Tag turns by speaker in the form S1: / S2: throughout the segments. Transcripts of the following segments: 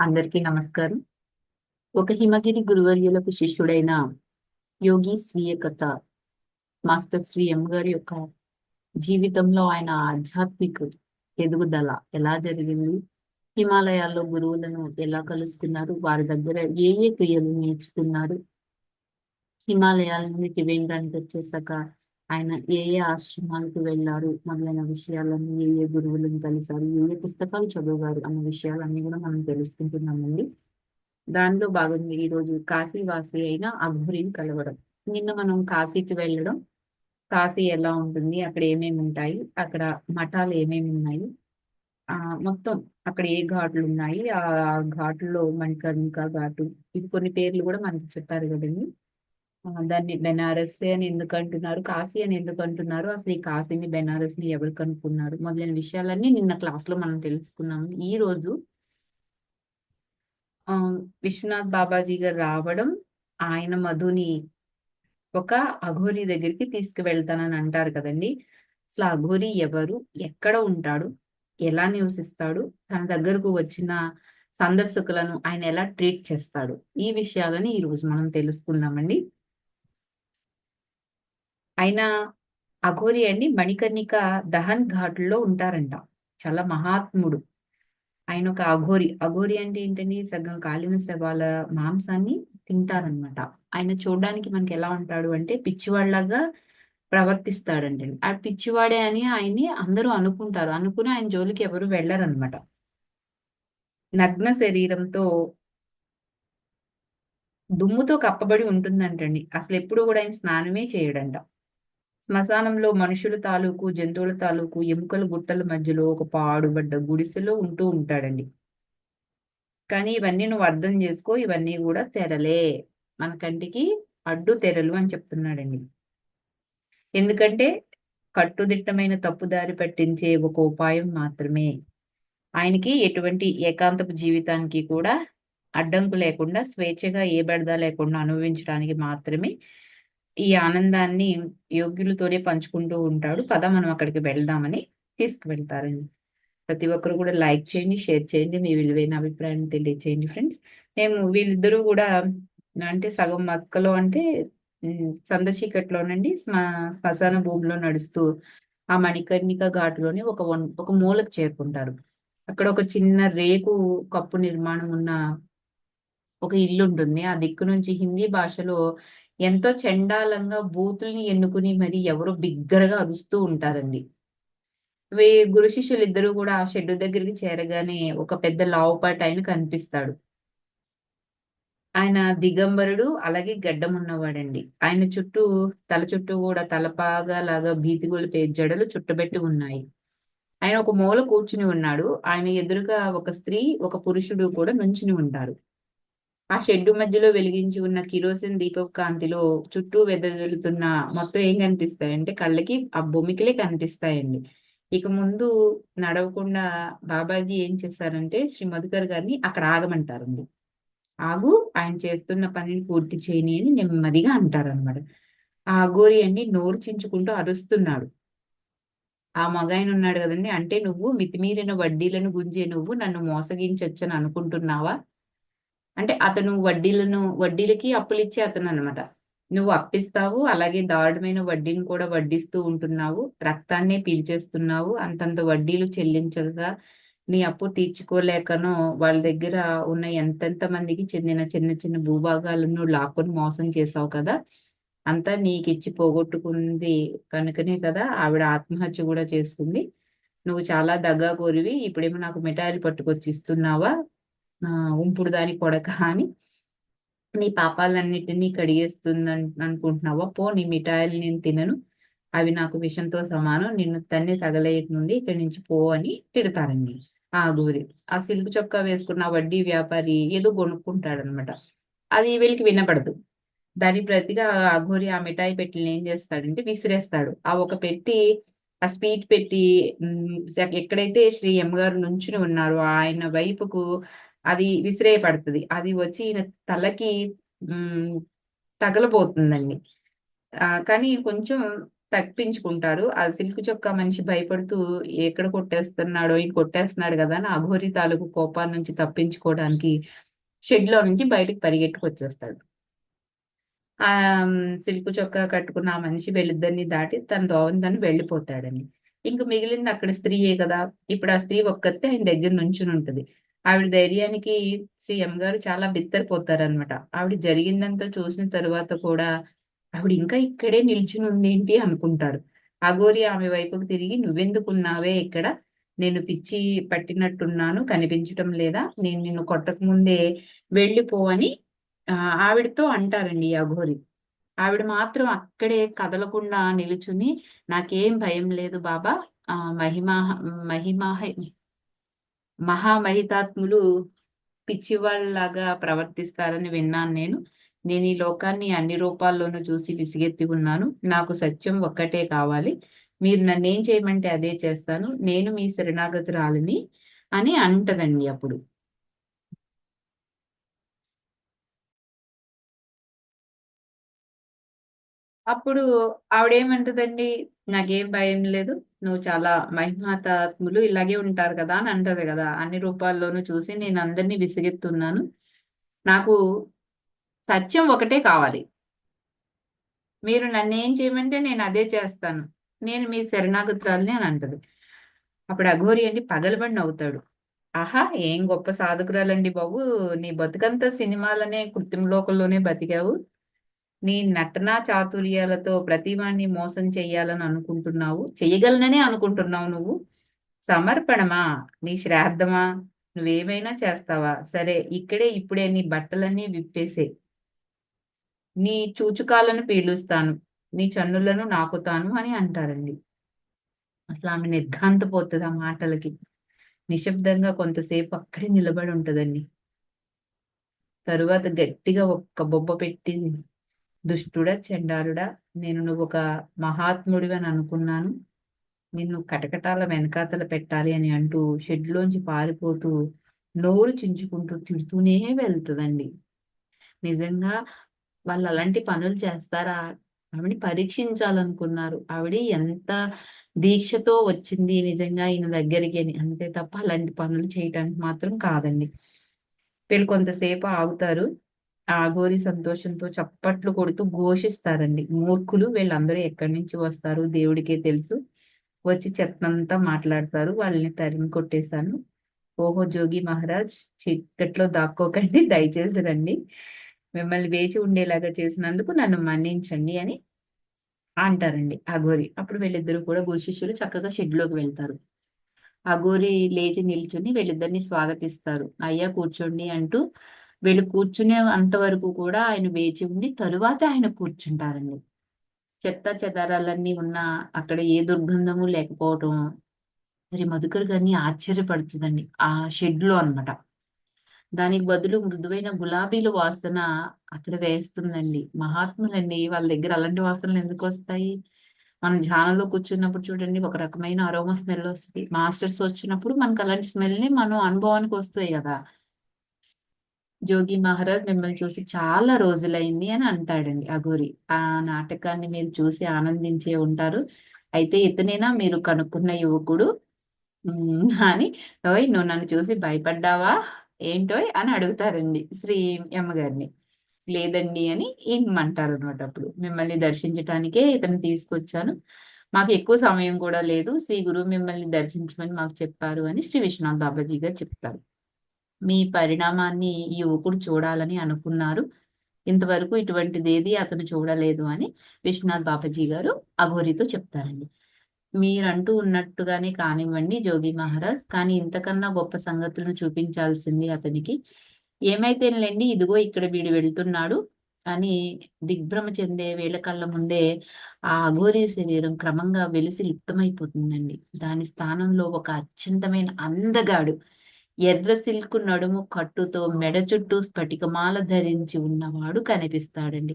S1: అందరికీ నమస్కారం. ఒక హిమగిరి గురువర్యులకు శిష్యుడైన యోగి స్వీయ కథ మాస్టర్ శ్రీ ఎం గారి యొక్క జీవితంలో ఆయన ఆధ్యాత్మిక ఎదుగుదల ఎలా జరిగింది? హిమాలయాల్లో గురువులను ఎలా కలుసుకున్నారు? వారి దగ్గర ఏ ఏ క్రియలు నేర్చుకున్నారు? హిమాలయాల నుండి త్రివేంద్రానికి వచ్చేసాక ఆయన ఏ ఏ ఆశ్రమాలకు వెళ్ళారు మొదలైన విషయాలన్నీ ఏ ఏ గురువులను కలిశారు ఏ ఏ పుస్తకాలు చదివారు అన్న విషయాలన్నీ కూడా మనం తెలుసుకుంటున్నామండి. దానిలో భాగంగా ఈరోజు కాశీవాసి అయిన అఘోరిని కలవడం. నిన్న మనం కాశీకి వెళ్ళడం. కాశీ ఎలా ఉంటుంది? అక్కడ ఏమేమి ఉంటాయి? అక్కడ మఠాలు ఏమేమి ఉన్నాయి? ఆ మొత్తం అక్కడ ఏ ఘాట్లు ఉన్నాయి? ఆ ఘాట్లో మణికర్ణిక ఘాటు ఇవి కొన్ని పేర్లు కూడా మనకి చెప్పారు కదండి. దాన్ని బెనారస్ అని ఎందుకు అంటున్నారు కాశీ అని ఎందుకు అంటున్నారు అసలు ఈ కాశీని బెనారస్ని ఎవరు కనుక్కున్నారు? మొదలైన విషయాలన్నీ నిన్న క్లాస్లో మనం తెలుసుకున్నాము ఈ రోజు ఆ విశ్వనాథ్ బాబాజీ గారు రావడం ఆయన మధుని ఒక అఘోరి దగ్గరికి తీసుకువెళ్తానని అంటారు కదండి. అసలు అఘోరి ఎవరు? ఎక్కడ ఉంటాడు? ఎలా నివసిస్తాడు? తన దగ్గరకు వచ్చిన సందర్శకులను ఆయన ఎలా ట్రీట్ చేస్తాడు? ఈ విషయాలని ఈ రోజు మనం తెలుసుకుందామండి. ఆయన అఘోరి అండి మణికర్ణిక దహన్ ఘాట్లో ఉంటారంట. చాలా మహాత్ముడు. ఆయన ఒక అఘోరి. అఘోరి అంటే ఏంటండి? సగం కాలిన శవాల మాంసాన్ని తింటారనమాట ఆయన చూడడానికి మనకి ఎలా ఉంటాడు అంటే పిచ్చివాళ్ళగా ప్రవర్తిస్తాడండి. ఆ పిచ్చివాడే అని ఆయన్ని అందరూ అనుకుంటారు. అనుకుని ఆయన జోలికి ఎవరు వెళ్ళరనమాట నగ్న శరీరంతో దుమ్ముతో కప్పబడి ఉంటుందంటండి. అసలు ఎప్పుడు కూడా ఆయన స్నానమే చేయడంట. శ్మశానంలో మనుషుల తాలూకు జంతువుల తాలూకు ఎముకల గుట్టల మధ్యలో ఒక పాడుబడ్డ గుడిసెలో ఉంటూ ఉంటాడండి. కానీ ఇవన్నీ నువ్వు అర్థం చేసుకో ఇవన్నీ కూడా తెరలే. మన కంటికి అడ్డు తెరలు అని చెప్తున్నాడండి. ఎందుకంటే కట్టుదిట్టమైన తప్పుదారి పట్టించే ఒక ఉపాయం మాత్రమే. ఆయనకి ఎటువంటి ఏకాంతపు జీవితానికి కూడా అడ్డంకు లేకుండా స్వేచ్ఛగా ఏ బెడద లేకుండా అనుభవించడానికి మాత్రమే ఈ ఆనందాన్ని యోగ్యులతోనే పంచుకుంటూ ఉంటాడు. పద మనం అక్కడికి వెళ్దామని తీసుకువెళ్తారండి. ప్రతి ఒక్కరు కూడా లైక్ చేయండి షేర్ చేయండి మీ విలువైన అభిప్రాయాన్ని తెలియచేయండి ఫ్రెండ్స్. మేము వీళ్ళిద్దరూ కూడా అంటే సగం మస్కలో అంటే ఉమ్, సంద చీకట్లోనండి శ్మ శ్మశాన భూమిలో నడుస్తూ ఆ మణికర్ణిక ఘాటులోనే ఒక వన్ ఒక మూలకు చేరుకుంటారు. అక్కడ ఒక చిన్న రేకు కప్పు నిర్మాణం ఉన్న ఒక ఇల్లు ఉంటుంది ఆ దిక్కు నుంచి హిందీ భాషలో ఎంతో చండాలంగా బూతుల్ని ఎన్నుకుని మరి ఎవరో బిగ్గరగా అరుస్తూ ఉంటారండి. వే గురు శిష్యులు ఇద్దరు కూడా ఆ షెడ్డు దగ్గరికి చేరగానే ఒక పెద్ద లావుపాటి ఆయన కనిపిస్తాడు. ఆయన దిగంబరుడు అలాగే గడ్డం ఉన్నవాడండి. ఆయన చుట్టూ తల చుట్టూ కూడా తలపాగా లాగా భీతి గొలిపే జడలు చుట్టబెట్టి ఉన్నాయి. ఆయన ఒక మూల కూర్చుని ఉన్నాడు. ఆయన ఎదురుగా ఒక స్త్రీ ఒక పురుషుడు కూడా నుంచుని ఉంటారు. ఆ షెడ్డు మధ్యలో వెలిగించి ఉన్న కిరోసిన్ దీపపు కాంతిలో చుట్టూ వెదజల్లుతున్న మొత్తం ఏం కనిపిస్తాయంటే కళ్ళకి ఆ భూమికలే కనిపిస్తాయండి. ఇక ముందు నడవకుండా బాబాజీ ఏం చేశారంటే శ్రీ మధుకర్ గారిని అక్కడ ఆగమంటారండి. ఆగు ఆయన చేస్తున్న పనిని పూర్తి చేయని అని నెమ్మదిగా అంటారనమాట ఆ అఘోరి అండి నోరు చించుకుంటూ అరుస్తున్నాడు. ఆ మగాయన ఉన్నాడు కదండి అంటే నువ్వు మితిమీరిన వడ్డీలను గుంజే నువ్వు నన్ను మోసగించొచ్చని అనుకుంటున్నావా? అంటే అతను వడ్డీలను వడ్డీలకి అప్పులు ఇచ్చే అతను అనమాట నువ్వు అప్పిస్తావు అలాగే దారుణమైన వడ్డీని కూడా వడ్డిస్తూ ఉంటున్నావు రక్తాన్నే పీల్చేస్తున్నావు అంతంత వడ్డీలు చెల్లించగా నీ అప్పు తీర్చుకోలేకనో వాళ్ళ దగ్గర ఉన్న ఎంతెంత మందికి చెందిన చిన్న చిన్న భూభాగాలను లాక్కొని మోసం చేసావు కదా అంతా నీకు ఇచ్చి పోగొట్టుకుంది కనుకనే కదా ఆవిడ ఆత్మహత్య కూడా చేసుకుంది. నువ్వు చాలా దగ్గా కోరివి ఇప్పుడేమో నాకు మిఠాయిలు పట్టుకొచ్చి ఇస్తున్నావా ఉంపుడు దాని కొడక అని నీ పాపాలన్నిటినీ కడిగేస్తుంది అనుకుంటున్నావా? పో నీ మిఠాయిలు నేను తినను. అవి నాకు విషంతో సమానం. నిన్ను తన్ని తగలేయకముందు ఇక్కడి నుంచి పో అని తిడతారండి ఆ గోరి ఆ సిల్క్ చొక్కా వేసుకున్న వడ్డీ వ్యాపారి ఏదో కొనుక్కుంటాడనమాట అది వీళ్ళకి వినపడదు. దాని ప్రతిగా ఆ అఘోరి ఆ మిఠాయి పెట్టిని ఏం చేస్తాడంటే విసిరేస్తాడు. ఆ ఒక పెట్టి ఆ స్వీట్ పెట్టి ఎక్కడైతే శ్రీ ఎమ్మగారు నుంచుని ఉన్నారో ఆయన వైపుకు అది విసిరేయబడుతుంది. అది వచ్చి ఈయన తలకి తగలబోతుందండి. కానీ కొంచెం తప్పించుకుంటారు. ఆ సిల్క్ చొక్కా మనిషి భయపడుతూ ఎక్కడ కొట్టేస్తున్నాడో ఈయన కొట్టేస్తున్నాడు కదా అని అఘోరి తాలూకు కోపాన్ని నుంచి తప్పించుకోవడానికి షెడ్లో నుంచి బయటకు పరిగెట్టుకు వచ్చేస్తాడు ఆ సిల్క్ చొక్కా కట్టుకున్న ఆ మనిషి వెళ్ళిద్దరిని దాటి తన దోవందని వెళ్ళిపోతాడని ఇంక మిగిలింది అక్కడ స్త్రీయే కదా. ఇప్పుడు ఆ స్త్రీ ఒక్కతే ఆయన దగ్గర నుంచుని ఉంటుంది. ఆవిడ ధైర్యానికి శ్రీ ఎం గారు చాలా బిత్తరపోతారనమాట ఆవిడ జరిగిందంతా చూసిన తరువాత కూడా ఆవిడ ఇంకా ఇక్కడే నిల్చుని ఉంది ఏంటి అనుకుంటారు. అఘోరి ఆమె వైపుకు తిరిగి నువ్వెందుకున్నావే ఇక్కడ? నేను పిచ్చి పట్టినట్టున్నాను కనిపించటం లేదా? నేను నిన్ను కొట్టక ముందే వెళ్ళిపో అని ఆ, ఆవిడతో అంటారండి అఘోరి. ఆవిడ మాత్రం అక్కడే కదలకుండా నిలుచుని నాకేం భయం లేదు బాబా ఆ మహిమా మహిమాహ మహామహితాత్ములు పిచ్చివాళ్ళలాగా ప్రవర్తిస్తారని విన్నాను నేను. నేను ఈ లోకాన్ని అన్ని రూపాల్లోనూ చూసి విసిగెత్తి ఉన్నాను నాకు సత్యం ఒక్కటే కావాలి. మీరు నన్ను ఏం చేయమంటే అదే చేస్తాను. నేను మీ శరణాగతురాలిని అని అంటదండి అప్పుడు. అప్పుడు ఆవిడేమంటదండి నాకేం భయం లేదు నువ్వు చాలా మహిమాతాత్ములు ఇలాగే ఉంటారు కదా అని అంటది కదా. అన్ని రూపాల్లోనూ చూసి నేను అందరినీ విసిగెత్తున్నాను. నాకు సత్యం ఒకటే కావాలి. మీరు నన్ను ఏం చేయమంటే నేను అదే చేస్తాను. నేను మీ శరణాగతురాలని అని అంటది. అప్పుడు అఘోరి అండి పగలబడి నవ్వుతాడు. ఆహా ఏం గొప్ప సాధకురాలండి బాబు. నీ బతుకంతా సినిమాలనే కృత్రిమ లోకంలోనే బతికావు. నీ నటనా చాతుర్యాలతో ప్రతివాణ్ణి మోసం చెయ్యాలని అనుకుంటున్నావు? చెయ్యగలననే అనుకుంటున్నావు నువ్వు? సమర్పణమా? నీ శ్రాద్ధమా? నువ్వేమైనా చేస్తావా? సరే ఇక్కడే ఇప్పుడే నీ బట్టలన్నీ విప్పేసే నీ చూచుకాలను పీలుస్తాను. నీ చన్నులను నాకుతాను అని అంటారండి. అసలు ఆమె నిర్ఘాంతపోతుంది ఆ మాటలకి. నిశ్శబ్దంగా కొంతసేపు అక్కడే నిలబడి ఉంటుందండి. తరువాత గట్టిగా ఒక్క బొబ్బ పెట్టి దుష్టుడా చెండాలుడా నేను నువ్వు ఒక మహాత్ముడి అని అనుకున్నాను నిన్ను కటకటాల వెనకాతల పెట్టాలి అని అంటూ షెడ్లోంచి పారిపోతూ నోరు చించుకుంటూ తిడుతూనే వెళ్తుందండి. నిజంగా వాళ్ళు అలాంటి పనులు చేస్తారా? ఆవిడని పరీక్షించాలనుకున్నారు. ఆవిడ ఎంత దీక్షతో వచ్చింది నిజంగా ఈయన దగ్గరికి అని. అంతే తప్ప అలాంటి పనులు చేయటానికి మాత్రం కాదండి. వీళ్ళు కొంతసేపు ఆగుతారు. ఆ సంతోషంతో చప్పట్లు కొడుతూ ఘోషిస్తారండి. మూర్ఖులు వీళ్ళందరూ ఎక్కడి నుంచి వస్తారు? దేవుడికే తెలుసు. వచ్చి చెత్తంతా మాట్లాడతారు. వాళ్ళని తరిమి కొట్టేశాను. ఓహో జోగి మహారాజ్ చీకట్లో దాక్కోకండి దయచేసి రండి. మిమ్మల్ని వేచి ఉండేలాగా చేసినందుకు నన్ను మన్నించండి అని అంటారండి అఘోరి. అప్పుడు వీళ్ళిద్దరూ కూడా గురు శిష్యులు చక్కగా షెడ్లోకి వెళ్తారు. అఘోరి లేచి నిల్చుని వీళ్ళిద్దరిని స్వాగతిస్తారు. అయ్యా కూర్చోండి అంటూ వీళ్ళు కూర్చునే అంతవరకు కూడా ఆయన వేచి ఉండి తరువాత ఆయన కూర్చుంటారండి. చెత్త చెదారాలన్నీ ఉన్న అక్కడ ఏ దుర్గంధము లేకపోవటం మరి మధుకర్ గారిని ఆశ్చర్యపడుతుందండి ఆ షెడ్లో అన్నమాట. దానికి బదులు మృదువైన గులాబీల వాసన అక్కడ వేస్తుందండి. మహాత్ములండి వాళ్ళ దగ్గర అలాంటి వాసనలు ఎందుకు వస్తాయి? మనం ధ్యానంలో కూర్చున్నప్పుడు చూడండి ఒక రకమైన అరోమా స్మెల్ వస్తుంది. మాస్టర్స్ వచ్చినప్పుడు మనకు అలాంటి స్మెల్ని మనం అనుభవానికి వస్తాయి కదా. జోగి మహారాజ్ మిమ్మల్ని చూసి చాలా రోజులైంది అని అంటాడండి అఘోరి. ఆ నాటకాన్ని మీరు చూసి ఆనందించే ఉంటారు. అయితే ఇతనేనా మీరు కనుక్కున్న యువకుడు? ఉమ్, అని ఓయ్ నువ్వు నన్ను చూసి భయపడ్డావా? ఏంటోయ్? అని అడుగుతారండి శ్రీ అమ్మగారిని లేదండి అని ఇమ్మంటారు అనమాట అప్పుడు. మిమ్మల్ని దర్శించటానికే ఇతను తీసుకొచ్చాను. మాకు ఎక్కువ సమయం కూడా లేదు. శ్రీ గురువు మిమ్మల్ని దర్శించమని మాకు చెప్పారు అని శ్రీ విశ్వనాథ్ బాబాజీ గారు చెప్తారు. మీ పరిణామాన్ని ఈ యువకుడు చూడాలని అనుకున్నారు. ఇంతవరకు ఇటువంటిది ఏది అతను చూడలేదు అని విశ్వనాథ్ బాపజీ గారు అఘోరితో చెప్తారండి. మీరంటూ ఉన్నట్టుగానే కానివ్వండి జోగి మహారాజ్ కానీ ఇంతకన్నా గొప్ప సంగతులను చూపించాల్సింది అతనికి. ఏమైతేనండి ఇదిగో ఇక్కడ వీడు వెళ్తున్నాడు అని దిగ్భ్రమ చెందే వేళ కళ్ళ ముందే ఆ అఘోరి శరీరం క్రమంగా వెలిసి లిప్తమైపోతుందండి. దాని స్థానంలో ఒక అత్యంతమైన అందగాడు ఎర్ర సిల్క్ నడుము కట్టుతో మెడ చుట్టూ స్ఫటికమాల ధరించి ఉన్నవాడు కనిపిస్తాడండి.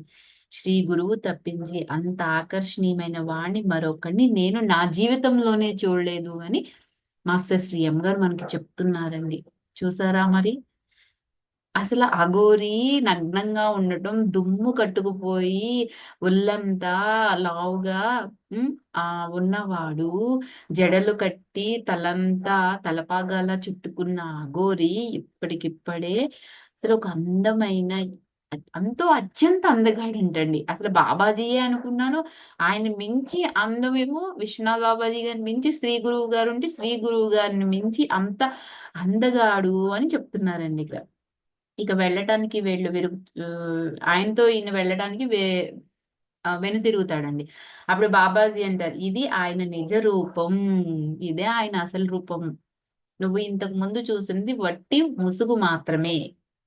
S1: శ్రీ గురువు తప్పించి అంత ఆకర్షణీయమైన వాణ్ణి మరొకడిని నేను నా జీవితంలోనే చూడలేదు అని మాస్టర్ శ్రీ ఎం గారు మనకి చెప్తున్నారండి. చూసారా మరి? అసలు అఘోరి నగ్నంగా ఉండటం, దుమ్ము కట్టుకుపోయి ఒళ్ళంతా లావుగా ఆ ఉన్నవాడు జడలు కట్టి తలంతా తలపాగాల చుట్టుకున్న అఘోరి ఇప్పటికిప్పుడే అసలు ఒక అందమైన అంతో అత్యంత అందగాడంటండి. అసలు బాబాజీయే అనుకున్నాను. ఆయన మించి అందమేమో విశ్వనాథ్ బాబాజీ గారిని మించి శ్రీ గురువు గారు ఉంటే శ్రీ గురువు గారిని మించి అంత అందగాడు అని చెప్తున్నారండి ఇక్కడ ఇక వెళ్ళటానికి వీళ్ళు విరుగు ఆయనతో ఈయన వెళ్ళడానికి వే వెనుతిరుగుతాడండి. అప్పుడు బాబాజీ అంటారు, "ఇది ఆయన నిజ రూపం. ఇదే ఆయన అసలు రూపం. నువ్వు ఇంతకు ముందు చూసింది వట్టి ముసుగు మాత్రమే.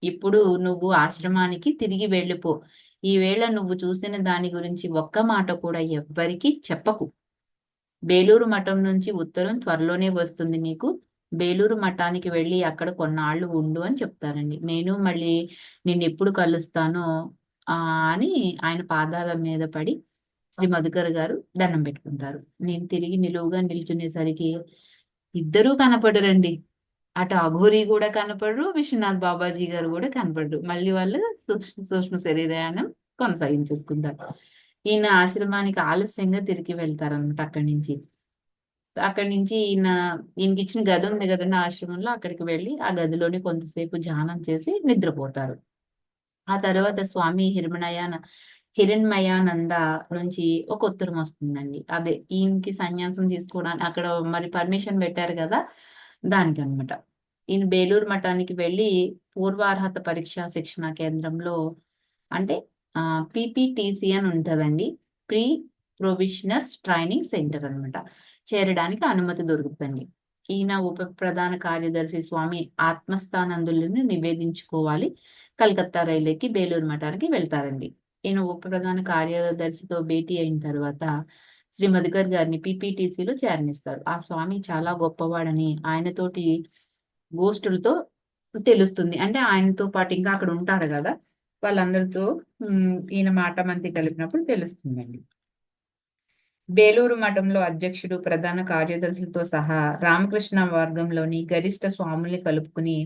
S1: ఇప్పుడు నువ్వు ఆశ్రమానికి తిరిగి వెళ్ళిపో. ఈవేళ నువ్వు చూసిన దాని గురించి ఒక్క మాట కూడా ఎవ్వరికీ చెప్పకు. బేలూరు మఠం నుంచి ఉత్తరం త్వరలోనే వస్తుంది నీకు. బేలూరు మఠానికి వెళ్ళి అక్కడ కొన్నాళ్ళు ఉండు" అని చెప్తారండి. నేను మళ్ళీ నిన్నెప్పుడు కలుస్తానో అని ఆయన పాదాల మీద పడి శ్రీ మధుకర్ గారు దండం పెట్టుకుంటారు. నేను తిరిగి నిలువుగా నిల్చునేసరికి ఇద్దరూ కనపడరండి. అటు అఘోరి కూడా కనపడరు. విశ్వనాథ్ బాబాజీ గారు కూడా కనపడరు. మళ్ళీ వాళ్ళు సూక్ష్మ సూక్ష్మ శరీరాయనం కొనసాగించేసుకుంటారు. ఈయన ఆశ్రమానికి ఆలస్యంగా తిరిగి వెళ్తారనమాట అక్కడి నుంచి. అక్కడి నుంచి ఈయన ఈయనకి ఇచ్చిన గది ఉంది కదండి ఆశ్రమంలో అక్కడికి వెళ్ళి ఆ గదిలోని కొంతసేపు ధ్యానం చేసి నిద్రపోతారు. ఆ తర్వాత స్వామి హిరమణయాన హిరణ్మయానంద నుంచి ఒక ఉత్తరం వస్తుందండి. అదే ఈయనకి సన్యాసం తీసుకోవడానికి అక్కడ మరి పర్మిషన్ పెట్టారు కదా దానికి అనమాట ఈయన బేలూరు మఠానికి వెళ్ళి పూర్వార్హత పరీక్షా శిక్షణ కేంద్రంలో అంటే పీపీటీసీ అని ఉంటుందండి ప్రీ ప్రొవిషనర్స్ ట్రైనింగ్ సెంటర్ అనమాట. చేరడానికి అనుమతి దొరుకుతుంది. ఈయన ఉప ప్రధాన కార్యదర్శి స్వామి ఆత్మస్థానందులను నివేదించుకోవాలి. కలకత్తా రైలు బేలూరు మఠానికి వెళ్తారండి. ఈయన ఉప ప్రధాన కార్యదర్శితో భేటీ అయిన తర్వాత శ్రీ మధుకర్ గారిని పిపిటిసిలో చేరనిస్తారు. ఆ స్వామి చాలా గొప్పవాడని ఆయనతోటి గోష్ఠులతో తెలుస్తుంది. అంటే ఆయనతో పాటు ఇంకా అక్కడ ఉంటారు కదా వాళ్ళందరితో ఈయన మాట మంతి కలిపినప్పుడు తెలుస్తుందండి. బేలూరు మఠంలో అధ్యక్షుడు, ప్రధాన కార్యదర్శులతో సహా రామకృష్ణ వర్గంలోని గరిష్ట స్వాముల్ని కలుపుకుని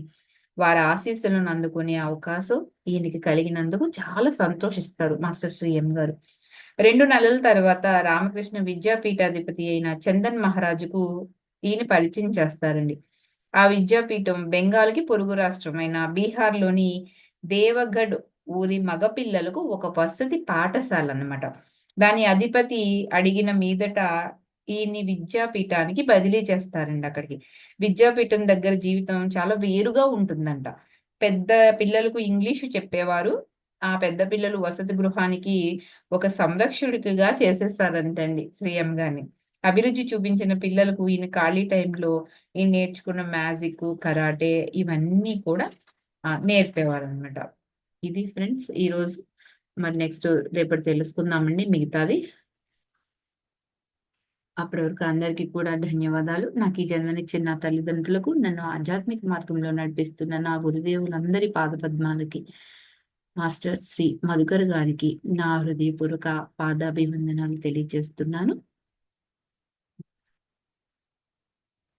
S1: వారి ఆశీస్సులను అందుకునే అవకాశం ఈయనకి కలిగినందుకు చాలా సంతోషిస్తారు మాస్టర్ శ్రీఎం గారు. రెండు నెలల తర్వాత రామకృష్ణ విద్యాపీఠాధిపతి అయిన చందన్ మహారాజుకు ఈయన పరిచయం చేస్తారండి. ఆ విద్యాపీఠం బెంగాల్‌కి పొరుగు రాష్ట్రమైన బీహార్‌లోని దేవగఢ్ ఊరి మగపిల్లలకు ఒక వసతి పాఠశాల అన్నమాట దాని అధిపతి అడిగిన మీదట ఈయన్ని విద్యాపీఠానికి బదిలీ చేస్తారండి అక్కడికి. విద్యాపీఠం దగ్గర జీవితం చాలా వేరుగా ఉంటుందంట. పెద్ద పిల్లలకు ఇంగ్లీషు చెప్పేవారు. ఆ పెద్ద పిల్లలు వసతి గృహానికి ఒక సంరక్షకుడిగా చేసేస్తారంటండి శ్రీ ఎం గారిని. అభిరుచి చూపించిన పిల్లలకు ఈయన ఖాళీ టైంలో ఈయన నేర్చుకున్న మ్యాజిక్ కరాటే ఇవన్నీ కూడా నేర్పేవారు అనమాట ఇది ఫ్రెండ్స్ ఈరోజు. మరి నెక్స్ట్ రేపటి తెలుసుకుందామండి మిగతాది. అప్పటి వరకు అందరికీ కూడా ధన్యవాదాలు. నాకు ఈ జన్మనిచ్చిన నా తల్లిదండ్రులకు, నన్ను ఆధ్యాత్మిక మార్గంలో నడిపిస్తున్న నా గురుదేవులందరి పాదపద్మాలకి, మాస్టర్ శ్రీ మధుకర్ గారికి నా హృదయపూర్వక పాదాభివందనాలు తెలియజేస్తున్నాను.